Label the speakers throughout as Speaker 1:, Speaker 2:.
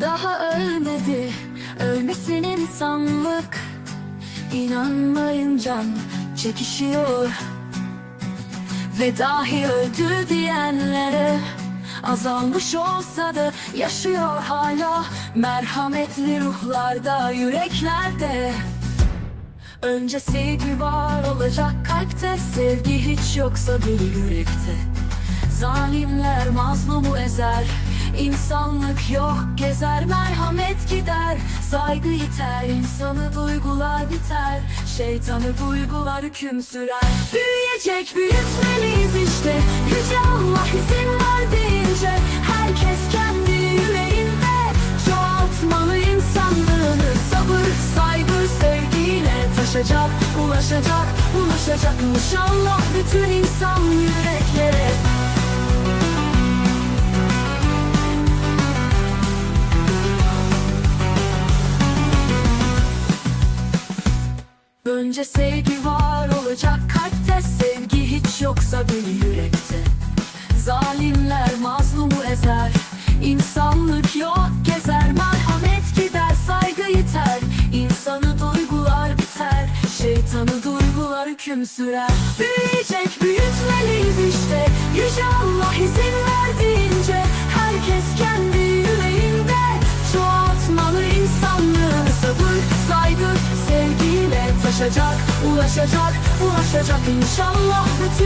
Speaker 1: Daha ölmedi. Ölmesin insanlık. İnanmayın can çekişiyor. Ve dahi öldü diyenlere Azalmış olsa da yaşıyor hala Merhametli ruhlarda yüreklerde. Önce sevgi var olacak kalpte Sevgi hiç yoksa bir yürekte. Zalimler mazlumu ezer İnsanlık yok gezer Merhamet gider. Saygı yiter insanı duygular biter. Şeytanı duygular hüküm sürer. Büyüyecek büyütmeliyiz işte. Yüce Allah izin ver deyince Herkes kendi yüreğinde Çoğaltmalı insanlığını. Sabır, saygı, sevgiyle taşacak Ulaşacak, ulaşacak inşallah Bütün insan yüreklere Sevgi var olacak kalpte. Sevgi hiç yoksa bir yürekte. Zalimler mazlumu ezer. İnsanlık yok gezer. Merhamet gider saygı yiter İnsanı duygular biter. Şeytanı duygular hüküm sürer. Büyüyecek büyütmeliyiz işte. Yüce Allah izin ver taşacak Ulaşacak, ulaşacak inşallah. Bütün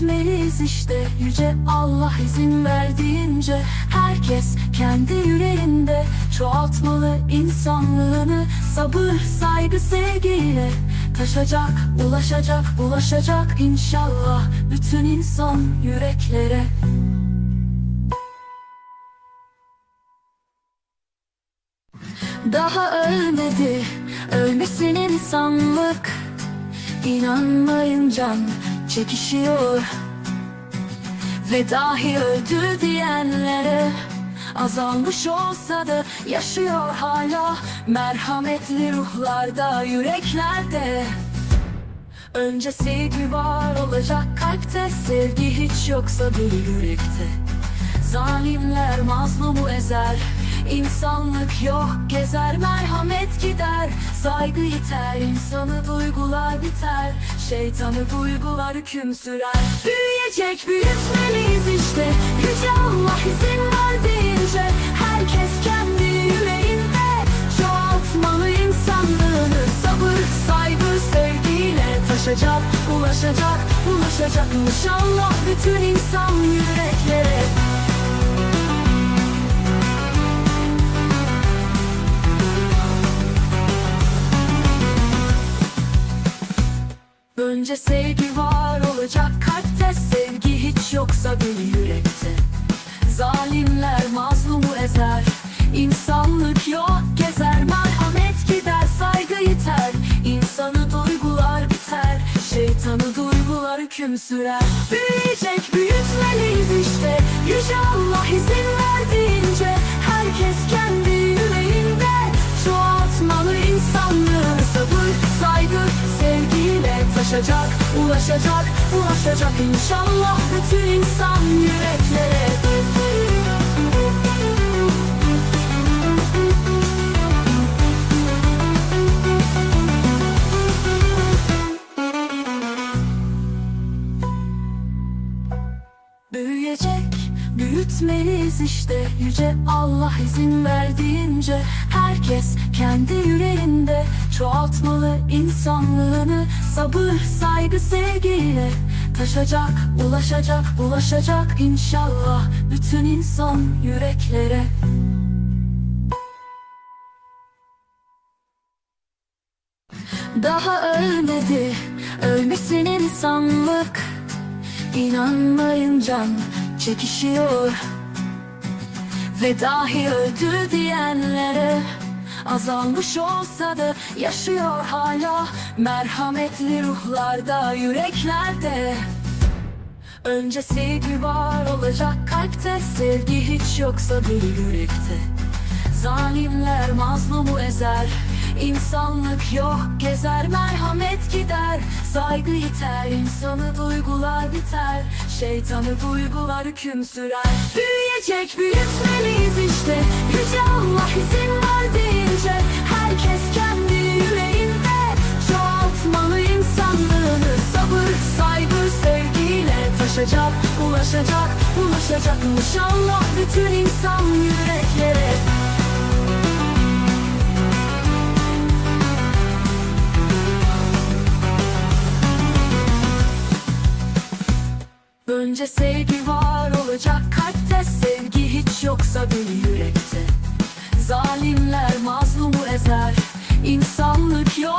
Speaker 1: büyütmeliyiz işte. Yüce Allah izin verdiğince Herkes kendi yüreğinde Çoğaltmalı insanlığını Sabır, saygı, sevgiyle Taşacak, ulaşacak, ulaşacak inşallah Bütün insan yüreklere. Daha ölmedi, ölmesin insanlık. İnanmayın can çekişiyor. Ve dahi öldü diyenlere Azalmış olsa da yaşıyor hala Merhametli ruhlarda yüreklerde. Önce sevgi var olacak kalpte Sevgi hiç yoksa bir yürekte. Zalimler mazlumu ezer İnsanlık yok gezer Merhamet gider. Saygı yiter insanı duygular biter. Şeytanı duygular hüküm sürer. Büyüyecek büyütmeliyiz işte. Yüce Allah izin ver Herkes kendi yüreğinde Çoğaltmalı insanlığını. Sabır, saygı, sevgiyle taşacak Ulaşacak, ulaşacak inşallah Bütün insan yüreklere Önce sevgi var olacak kalpte Sevgi hiç yoksa bir yürekte. Zalimler mazlumu ezer İnsanlık yok gezer. Merhamet gider saygı yiter İnsanı duygular biter. Şeytanı duygular hüküm sürer. Büyüyecek büyütmeliyiz işte. Yüce Allah izin ver deyince Herkes kendi yüreğinde Çoğaltmalı insanlığı taşacak Ulaşacak, ulaşacak inşallah Bütün insan yüreklere. Büyüyecek, büyütmeliyiz işte Yüce Allah izin verdiğince. Herkes kendi yüreğinde Çoğaltmalı insanlığını. Sabır, saygı, sevgiyle Taşacak, ulaşacak, ulaşacak inşallah Bütün insan yüreklere. Daha ölmedi, ölmesin insanlık. İnanmayın can çekişiyor. Ve dahi öldü diyenlere Azalmış olsa da yaşıyor hala Merhametli ruhlarda yüreklerde. Önce sevgi var olacak kalpte Sevgi hiç yoksa bir yürekte. Zalimler mazlumu ezer İnsanlık yok gezer Merhamet Saygı iter insanı duygular biter. Şeytanı duygular hüküm sürer. Büyüyecek büyütmeliyiz işte. Yüce Allah izin ver deyince Herkes kendi yüreğinde Çoğaltmalı insanlığını. Sabır, saygı, sevgiyle taşacak Ulaşacak, ulaşacak inşallah Bütün insan yüreklere Önce sevgi var olacak kalpte Sevgi hiç yoksa bir yürekte. Zalimler mazlumu ezer İnsanlık yok